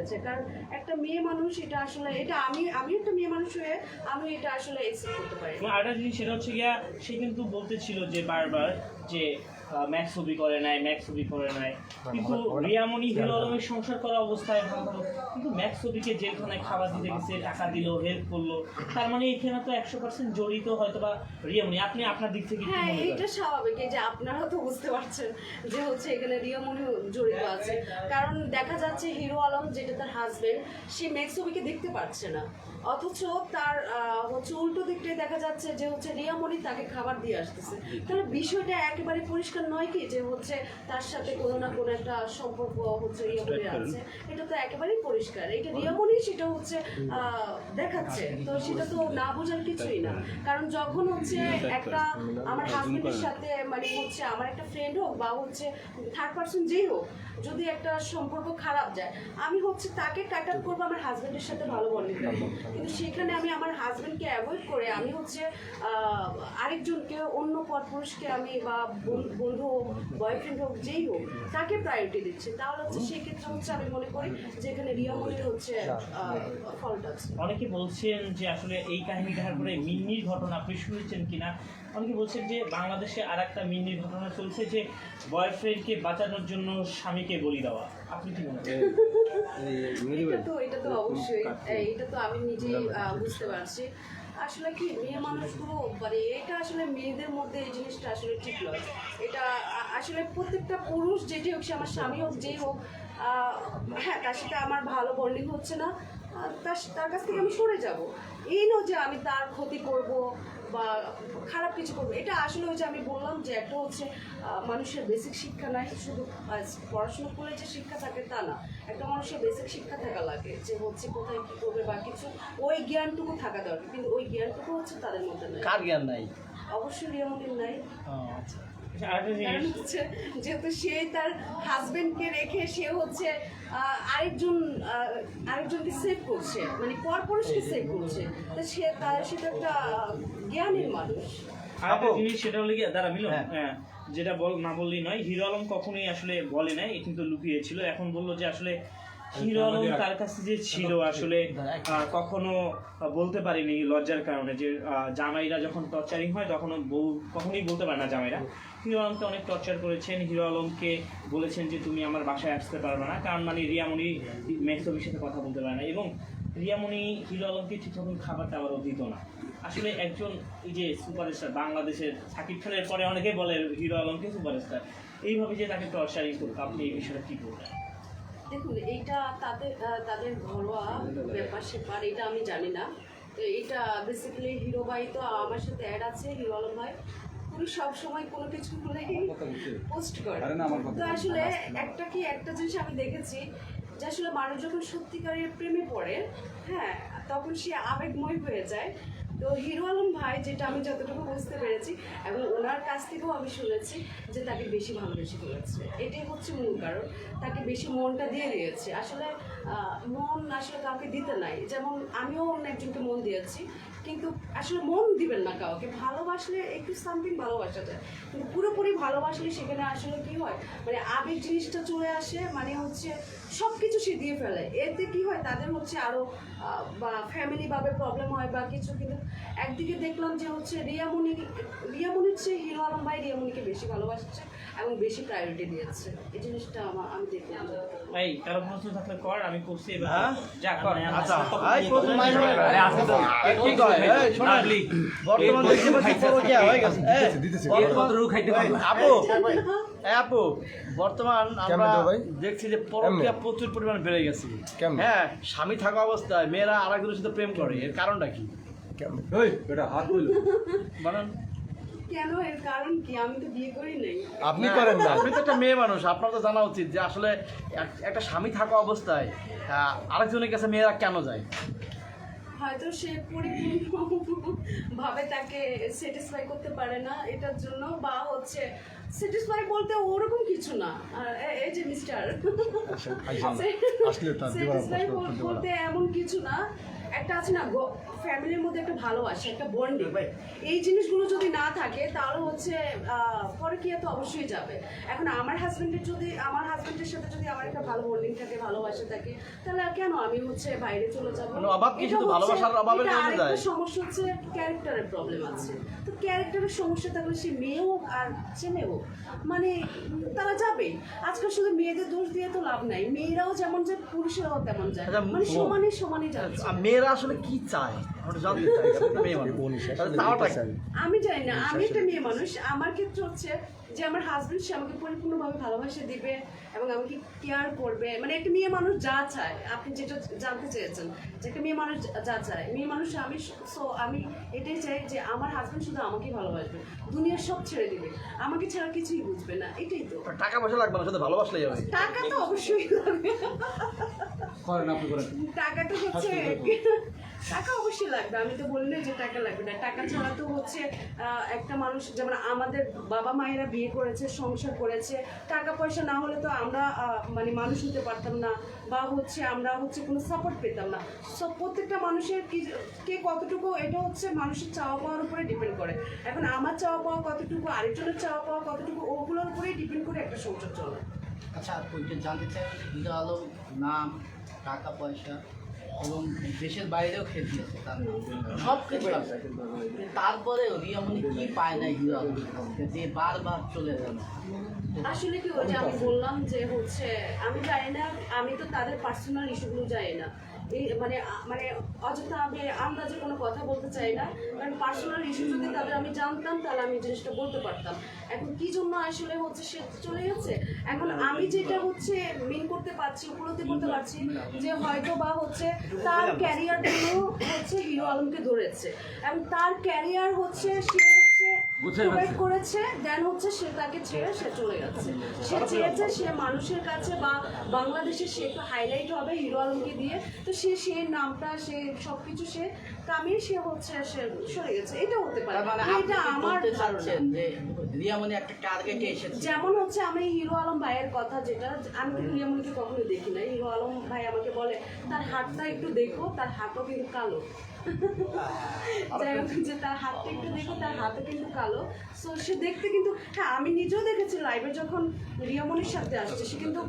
করেছে। কারণ একটা মেয়ে মানুষ, এটা আসলে এটা আমি আমি একটা মেয়ে মানুষ হয়ে আমি এটা আসলে এক্সেপ্ট করতে পারি। আরেকটা জিনিস সেটা হচ্ছে গিয়া, সে কিন্তু বলতেছিল যে বারবার যে ম্যাক্স ছবি করে নাই ম্যাক্স ছবি করে নাই। কিন্তু রিয়ামণি হিরো আলমের সংসার করা অবস্থায় কিন্তু ম্যাক্স ছবিকে জেলখানায় খাবার দিতে গেছে টাকা দিল হেল্প করল তার মানে এখানে তো একশো পার্সেন্ট জড়িত হয়তো বা রিয়ামণি। আপনি আপনার দিক থেকে হ্যাঁ এটা স্বাভাবিক। এই যে আপনারাও তো বুঝতে পারছেন যে হচ্ছে এখানে রিয়ামণি জড়িত আছে। কারণ দেখা যাচ্ছে হিরো আলম যেটা তার হাজবেন্ড সে মেক্স ছবিকে দেখতে পাচ্ছে না। অথচ তার আহ, হচ্ছে উল্টো দিকটাই দেখা যাচ্ছে যে হচ্ছে রিয়ামণি তাকে খাবার দিয়ে আসতেছে। তাহলে বিষয়টা একেবারে পরিষ্কার নয় কি যে হচ্ছে তার সাথে কোনো না কোনো একটা সম্পর্ক হচ্ছে রিয়ামণির আছে। এটা তো একেবারেই পরিষ্কার। এটা রিয়ামণি সেটা হচ্ছে দেখাচ্ছে। তো সেটা তো না বোঝার কিছুই না। কারণ যখন হচ্ছে একটা আমার হাজবেন্ডের সাথে মানে হচ্ছে আমার একটা ফ্রেন্ড হোক বা হচ্ছে থার্ড পার্সন যেই হোক যদি একটা সম্পর্ক খারাপ যায় আমি হচ্ছে তাকে কাট আপ করব আমার হাজবেন্ডের সাথে ভালো বন্ডিং রাখব কিন্তু সেখানে আমি আমার হাজবেন্ডকে অ্যাভয়েড করে আমি হচ্ছে আহ, আরেকজনকে অন্য পরপুরুষকে আমি বা বন্ধু হোক বয়ফ্রেন্ড হোক যেই হোক তাকে প্রায়োরিটি দিচ্ছে। তাহলে হচ্ছে সেক্ষেত্রে হচ্ছে আমি মনে করি যে এখানে রিয়ামনির হচ্ছে ফল্ট অনেকে বলছেন যে আসলে এই কাহিনী দেখার পরে মিন্নির ঘটনা আপনি শুনেছেন কিনা? অনেকে বলছেন যে বাংলাদেশে আর একটা মিন্নির ঘটনা চলছে যে বয়ফ্রেন্ডকে বাঁচানোর জন্য স্বামীকে বলি দেওয়া। আপনি কি মনে করেন? এটা তো এটা তো অবশ্যই। এটা তো আমি নিজেই বুঝতে পারছি। আসলে কি, মেয়ে মানুষগুলো মানে এটা আসলে মেয়েদের মধ্যে এই জিনিসটা আসলে ঠিক নয়। এটা আসলে প্রত্যেকটা পুরুষ যেটি হোক, সে আমার স্বামী হোক, যেই হোক হ্যাঁ তার সাথে আমার ভালো বন্ডিং হচ্ছে না। তার তার কাছ থেকে আমি সরে যাব। এই নয় যে আমি তার ক্ষতি করব বা খারাপ কিছু করব। এটা আসলে যে আমি বললাম যে একটা হচ্ছে মানুষের বেসিক শিক্ষা নাই শুধু পড়াশোনা করে যে শিক্ষা থাকে তা না। একটা মানুষের বেসিক শিক্ষা থাকা লাগে যে হচ্ছে কোথায় কী করবে বা কিছু। ওই জ্ঞানটুকু থাকা দরকার কিন্তু ওই জ্ঞানটুকু হচ্ছে তাদের মধ্যে নাই। কার জ্ঞান নাই? অবশ্যই রিয়ামনির নাই। আচ্ছা, কারণ হচ্ছে যেহেতু সে তার হাজবেন্ডকে রেখে সে হচ্ছে আরেকজন আরেকজনকে সেভ করছে। মানে পরপুরুষকে সেভ করছে। তো সে তার সেটা একটা জ্ঞানীর মানুষ। আরেকটা জিনিস সেটা হলো গিয়ে দাঁড়া মিলন। হ্যাঁ। হ্যাঁ যেটা বল না বললেই নয়। হিরো আলম কখনোই আসলে বলে নাই এ কিন্তু লুকিয়েছিল। এখন বলল যে আসলে হিরো আলম তার কাছে যে ছিল আসলে কখনো বলতে পারিনি লজ্জার কারণে যে জামাইরা যখন টর্চারিং হয় তখন বউ কখনোই বলতে পারে না জামাইরা। হিরো আলমকে অনেক টর্চার করেছেন। হিরো আলমকে বলেছেন যে তুমি আমার বাসায় আসতে পারবে না। কারণ মানে রিয়ামণি মেহসবির সাথে কথা বলতে পারে না। এবং রিয়ামণি হিরো আলমকে ঠিক মতন খাবার টাবারও দিত না। আসলে একজন এই যে সুপারস্টার বাংলাদেশের সাকিব খানের পরে অনেকেই বলে হিরো আলমকে সুপারস্টার এইভাবে যে তাকে টর্চারিং করতো আপনি এই বিষয়টা কি বলবেন? দেখুন এইটা তাদের তাদের ঘরোয়া ব্যাপার স্যাপার এটা আমি জানি না। তো এটা বেসিক্যালি হিরো ভাই তো আমার সাথে অ্যাড আছে হিরো আলম ভাই। উনি সবসময় কোনো কিছু হলেই পোস্ট করে। তো আসলে একটা কি একটা জিনিস আমি দেখেছি যে আসলে মানুষ যখন সত্যিকারের প্রেমে পড়ে হ্যাঁ তখন সে আবেগময় হয়ে যায়। তো হিরো আলম ভাই, যেটা আমি যতটুকু বুঝতে পেরেছি, এবং ওনার কাছ থেকেও আমি শুনেছি যে তাকে বেশি ভালোবেসে ফেলেছে এটাই হচ্ছে মূল কারণ। তাকে বেশি মনটা দিয়ে দিয়েছে আসলে মন আসলে কাউকে দিতে নাই। যেমন আমিও অন্য একজনকে মন দিয়েছি, কিন্তু আসলে মন দিবেন না কাউকে। ভালোবাসলে একটু সামথিং ভালোবাসা যায়। কিন্তু পুরোপুরি ভালোবাসলে সেখানে আসলে কি হয়? মানে আবেগ জিনিসটা চলে আসে মানে হচ্ছে সব কিছু সে দিয়ে ফেলে। এতে কি হয়? তাদের হচ্ছে আরও বা ফ্যামিলি ভাবে প্রবলেম হয় বা কিছু। কিন্তু একদিকে দেখলাম যে হচ্ছে রিয়ামণি, রিয়ামণির চেয়ে হিরো আলম ভাই রিয়ামণিকে বেশি ভালোবাসছে এবং বেশি প্রায়োরিটি দিয়েছে। এই জিনিসটা আমার আমি দেখলাম। এই, কারও প্রশ্ন থাকলে কর আমি করছি আপু বর্তমান আমরা? দেখছি যে পরকীয়া প্রচুর পরিমাণে বেড়ে গেছে। হ্যাঁ স্বামী থাকা অবস্থায় মেয়েরা আরেকজনের সাথে প্রেম করে। এর কারণটা কি? কেমন? বলেন। কেন? এর কারণ কি? আমি তো বিয়ে করি নাই। আপনি করেন না আপনি তো একটা মেয়ে মানুষ আপনার তো জানা উচিত যে আসলে এক- একটা স্বামী থাকা অবস্থায় আহ, আরেকজনের কাছে মেয়েরা কেন যায়? হয়তো সে পরিপূর্ণ ভাবে তাকে স্যাটিসফাই করতে পারে না এটার জন্য বা হচ্ছে স্যাটিসফাই বলতে ওরকম কিছু না। এই যে মিস্টার করতে বলতে এমন কিছু না। একটা আছে না ফ্যামিলির মধ্যে একটা ভালোবাসা একটা বন্ডিং এই জিনিসগুলো যদি না থাকে তাহলে হচ্ছে আহ, পরকীয়া তো অবশ্যই যাবে? এখন আমার হাজবেন্ডের যদি আমার হাজবেন্ডের সাথে যদি আমার একটা ভালো বন্ডিং থাকে ভালোবাসা থাকে তাহলে কেন আমি হচ্ছে বাইরে চলে যাব? ভালোবাসার অভাবের আরেকটা সমস্যা হচ্ছে ক্যারেক্টারের প্রবলেম আছে। তো ক্যারেক্টারের সমস্যা থাকলে সে মেয়ে হোক আর ছেলে হোক মানে তারা যাবে। আজকাল শুধু মেয়েদের দোষ দিয়ে তো লাভ নাই। মেয়েরাও যেমন যায় পুরুষেরাও তেমন যায়। আচ্ছা, মানে সমানে সমানে যাচ্ছে। মেয়েরা আসলে কি চায়? আমি জানি না আমি একটা মেয়ে মানুষ। আমার ক্ষেত্রে হচ্ছে যে আমার হাজবেন্ড সে আমাকে পরিপূর্ণভাবে ভালোবাসা দিবে এবং আমাকে কেয়ার করবে। মানে একটা মেয়ে মানুষ যা চায় আপনি যেটা জানতে চেয়েছেন যে একটা মেয়ে মানুষ যা চায় মেয়ে মানুষ আমি সো আমি এটাই চাই যে আমার হাজবেন্ড শুধু আমাকেই ভালোবাসবে দুনিয়ার সব ছেড়ে দিবে। আমাকে ছাড়া কিছুই বুঝবে না এটাই তো। টাকা পয়সা লাগবে না শুধু ভালোবাসলেই হবে। টাকা তো অবশ্যই লাগবে। টাকাটা হচ্ছে টাকা অবশ্যই লাগবে, আমি তো বলি না যে টাকা লাগবে না। টাকা ছাড়া তো হচ্ছে একটা মানুষ, যেমন আমাদের বাবা মায়েরা বিয়ে করেছে, সংসার করেছে, টাকা পয়সা না হলে তো আমরা মানে মানুষ হতে পারতাম না, বা হচ্ছে আমরা হচ্ছে কোনো সাপোর্ট পেতাম না। সব প্রত্যেকটা মানুষের কি, কে কতটুকু, এটা হচ্ছে মানুষের চাওয়া পাওয়ার উপরে ডিপেন্ড করে। এখন আমার চাওয়া পাওয়া কতটুকু, আরেকজনের চাওয়া পাওয়া কতটুকু, ওগুলোর উপরেই ডিপেন্ড করে একটা সংসার চলে। আচ্ছা জানতে চাই আলম, নাম, টাকা, পয়সা? এবং দেশের বাইরেও খেলতেছে তার সব কিছু তারপরে রিয়ামনি কি পায় না হিরো যে বারবার চলে গেল আসলে কি ওই যে আমি বললাম যে হচ্ছে আমি জানি না আমি তো তাদের পার্সোনাল ইস্যুগুলো জানি না। এই মানে মানে অযথা আমি আন্দাজে কোনো কথা বলতে চাই না। কারণ পার্সোনাল ইস্যু যদি তাদের আমি জানতাম তাহলে আমি জিনিসটা বলতে পারতাম। এখন কি জন্য আসলে হচ্ছে সে চলে গেছে? এখন আমি যেটা হচ্ছে মিন করতে পারছি উপলব্ধি করতে পারছি যে হয়তো বা হচ্ছে তার ক্যারিয়ার জন্য হচ্ছে হিরো আলমকে ধরেছে। এবং তার ক্যারিয়ার হচ্ছে সে হচ্ছে করেছে দেন হচ্ছে সে তাকে ছেড়ে সে চলে গেছে সে চেয়েছে সে মানুষের কাছে বা বাংলাদেশে সে একটু হাইলাইট হবে হিরো আলমকে দিয়ে। তো সে সে নামটা সে সবকিছু সে কামিয়ে সে হচ্ছে সে সরে গেছে। এটা হতে পারে। মানে এটা আমার ধারণা। রিয়ামনি একটা টার্গেটে এসেছে। যেমন হচ্ছে আমি হিরো আলম ভাইয়ের কথা যেটা আমি কিন্তু রিয়ামনিকে কখনো দেখি না হিরো আলম ভাই আমাকে বলে তার হাতটা একটু দেখো তার হাতও কিন্তু কালো। যে তার হাতটা একটু দেখো তার হাতও কিন্তু কালো। সো সে দেখতে কিন্তু হ্যাঁ আমি নিজেও দেখেছি লাইভে যখন রিয়ামনির সাথে আসছে সে কিন্তু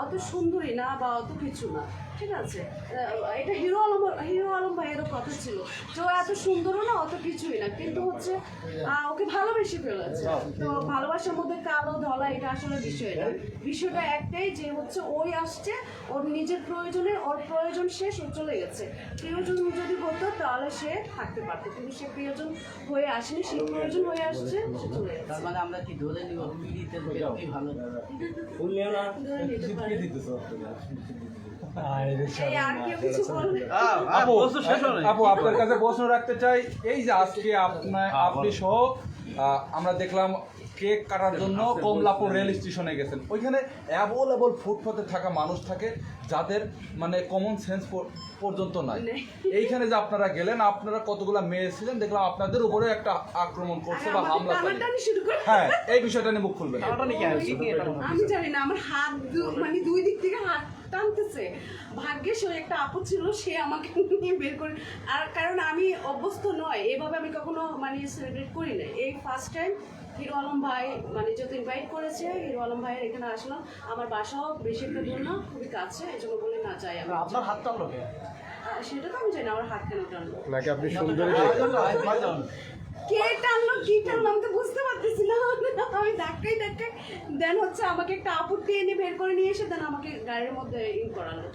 অত সুন্দরী না বা অত কিছু না ঠিক আছে? এটা হিরো আলম হিরো আলম ভাইয়েরও কথা ছিল। যে ও এত সুন্দরও না অত কিছুই না। কিন্তু হচ্ছে ওকে ভালোবেসে ফেলেছে। তো ভালোবাসার মধ্যে কালো ধলা এটা আসলে বিষয় না বিষয়টা একটাই যে হচ্ছে ওই আসছে ওর নিজের প্রয়োজনে ওর প্রয়োজন শেষ ও চলে গেছে। প্রিয়জন যদি হতো তাহলে সে থাকতে পারতো কিন্তু সে প্রিয়জন হয়ে আসেনি সে প্রয়োজন হয়ে আসছে সে চলে তার মানে আমরা কি ধরে নিব? ব্যক্তি ভালো। ধরে নিতে পারে। আহ, আহ, আপু আপনার কাছে প্রশ্ন রাখতে চাই এই যে আজকে আপনার আপনি সহ আমরা দেখলাম কেক কাটার জন্য কমলাপুর রেল স্টেশনে গেছেন। ওইখানে অ্যাভেলেবল ফুটপাতে থাকা মানুষ থাকে যাদের মানে কমন সেন্স পর্যন্ত নাই। এইখানে যে আপনারা গেলেন আপনারা কতগুলা মেয়ে ছিলেন দেখলাম আপনাদের উপরে একটা আক্রমণ করছে বা আমাকে হামলা করে টানাটানি শুরু করে হ্যাঁ এই বিষয়টা নিয়ে মুখ খুলবেন। হয়? আমি জানি না আমার হাত মানে দুই দিক থেকে হাত টানতেছে ভাগ্যেশ ওই একটা আপু ছিল সে আমাকে নিয়ে বের করে আর কারণ আমি অভ্যস্ত নয় এভাবে আমি কখনো মানে সেলিব্রেট করি না এই ফার্স্ট টাইম হিরো আলম ভাই মানে যত ইনভাইট করেছে হিরো আলম ভাইয়ের এখানে আসলাম আমার বাসাও বেশি একটা দূর না খুবই কাছে এই জন্য বলে না যাই আমি আপনার হাত টানলো? সেটা তো আমি জানি না আমার হাত কেন টানলো নাকি আপনি সুন্দরী? কে টানলো কি টানলো আমি তো বুঝতে পারতেছি না। আমি ধাক্কাই ধাক্কাই দেন হচ্ছে আমাকে একটা আপুর টেনে বের করে নিয়ে এসে দেন আমাকে গাড়ির মধ্যে ইন করালো।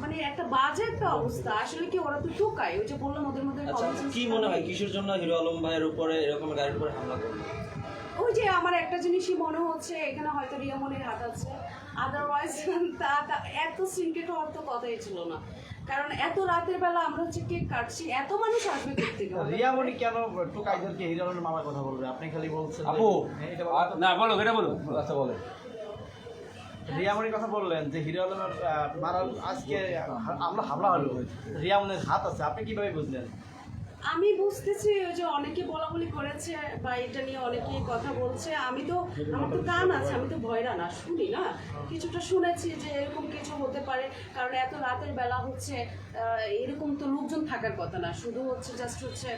মানে একটা বাজে একটা অবস্থা আসলে কি ওরা তো টোকায় ওই যে বললাম ওদের মধ্যে আচ্ছা কি মনে হয় কিসের জন্য হিরো আলম ভাইয়ের উপরে এরকম গাড়ির উপরে হামলা করল? ওই যে আমার একটা জিনিসই মনে হচ্ছে এখানে হয়তো রিয়ামনের হাত আছে। আদারওয়াইজ তা এত সিনকেট হওয়ার তো কথাই ছিল না। কারণ এত রাতের বেলা আমরা হচ্ছে কেক কাটছি এত মানুষ আসবে দেখতে রিয়া মনি কেন টুকাইদেরকে হিরো আলমের মামার কথা বলবে? আপনি খালি বলছেন আপু হ্যাঁ। না বলো এটা বলো। আচ্ছা বলে রিয়ামনির কথা বললেন যে হিরো আলমের মারার আজকে আমরা হামলা হলো। রিয়ামনের হাত আছে আপনি কীভাবে বুঝলেন? আমি বুঝতেছি ওই যে অনেকে বলা বলি করেছে বা এটা নিয়ে অনেকে কথা বলছে। আমি তো আমার তো কান আছে আমি তো ভয়রা না শুনি না। কিছুটা শুনেছি যে এরকম কিছু হতে পারে কারণ এত রাতের বেলা হচ্ছে এরকম তো লোকজন থাকার কথা না। শুধু হচ্ছে জাস্ট হচ্ছে।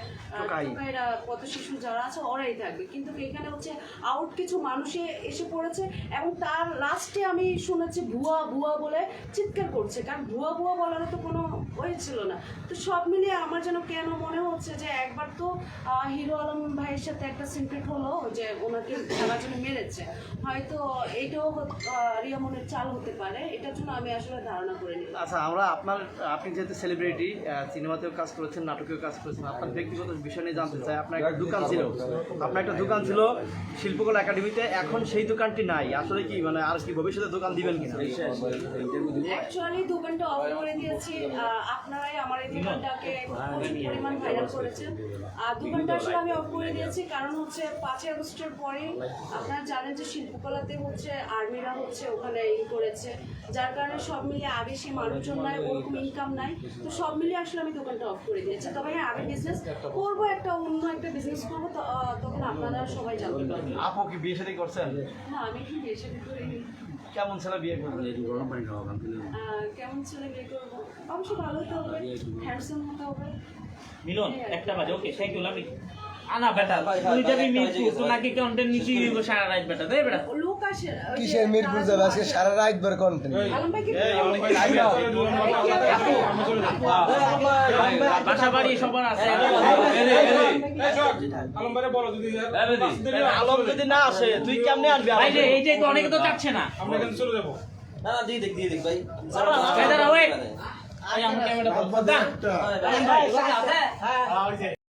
টোকাইরা পথ শিশু যারা আছে ওরাই থাকবে। কিন্তু এখানে হচ্ছে আউট কিছু মানুষে এসে পড়েছে এবং তার লাস্টে আমি শুনেছি ভুয়া ভুয়া বলে চিৎকার করছে। কারণ ভুয়া ভুয়া বলার তো কোনো ওই ছিল না। তো সব মিলিয়ে আমার যেন কেন মনে হচ্ছে যে একবার তো হিরো আলম ভাইয়ের সাথে একটা সিনক্রেট হলো যে ওনাকে খেলার জন্য মেরেছে। হয়তো আহ, রিয়ামনের চাল হতে পারে। এটার জন্য আমি আসলে ধারণা করে নিলাম আচ্ছা আমরা আপনার আপনি যেহেতু সেলিব্রিটি সিনেমাতেও কাজ করেছেন নাটকেও কাজ করেছেন আপনার ব্যক্তিগত বিষয় নিয়ে জানতে চাই। আপনার একটা দোকান ছিল। আপনার একটা দোকান ছিল শিল্পকলা একাডেমিতে এখন সেই দোকানটি নাই। আসলে কি মানে আর কি ভবিষ্যতে দোকান দিবেন কিনা? অ্যাকচুয়ালি দোকানটা অফ করে দিয়েছি আপনারাই আমার এই দোকানটাকে প্রচুর পরিমাণ ভাইরাল করেছেন। আর দোকানটা আসলে আমি অফ করে দিয়েছি কারণ হচ্ছে পাঁচই আগস্টের পরে আপনারা জানেন যে শিল্পকলাতে হচ্ছে আর্মিরা হচ্ছে ওখানে ই করেছে যার কারণে সব মিলিয়ে আগে সে মানুষজন নাই ওরকম ইনকাম নাই। তো সব মিলিয়ে আসলে আমি দোকানটা অফ করে দিয়েছি। তবে হ্যাঁ আমি বিজনেস করব একটা অন্য একটা বিজনেস করব তখন আপনারা সবাই জানতে পারবেন। আপু কি বিয়ে শাদী করছেন? না আমি কি বিয়ে বেশি করিনি। কেমন ছেলে বিয়ে করবেন? কেমন ছেলে বিয়ে করব? অবশ্যই ভালো হতে হবে হ্যান্ডসাম হতে হবে মিলন একটা বাজে ওকে থ্যাংক ইউ লাভলি আনা বেটা তুই যাবি মিরপুর তো নাকি কন্টেন্ট নিচে দিব সারা রাত বেটা দে বেটা লোক আসে কিসের মিরপুর যাবে আজকে সারা রাত বার কন্টেন্ট আলম ভাই কি বাসা বাড়ি সবার আছে আলমবারে বলো যদি আলম যদি না আসে তুই কেমনে আনবি ভাই এই যে অনেকে তো চাচ্ছে না আমরা এখানে চলে যাব না না দিয়ে দেখ দিয়ে দেখ ভাই ভাই ওয়েট আমি আমার ক্যামেরা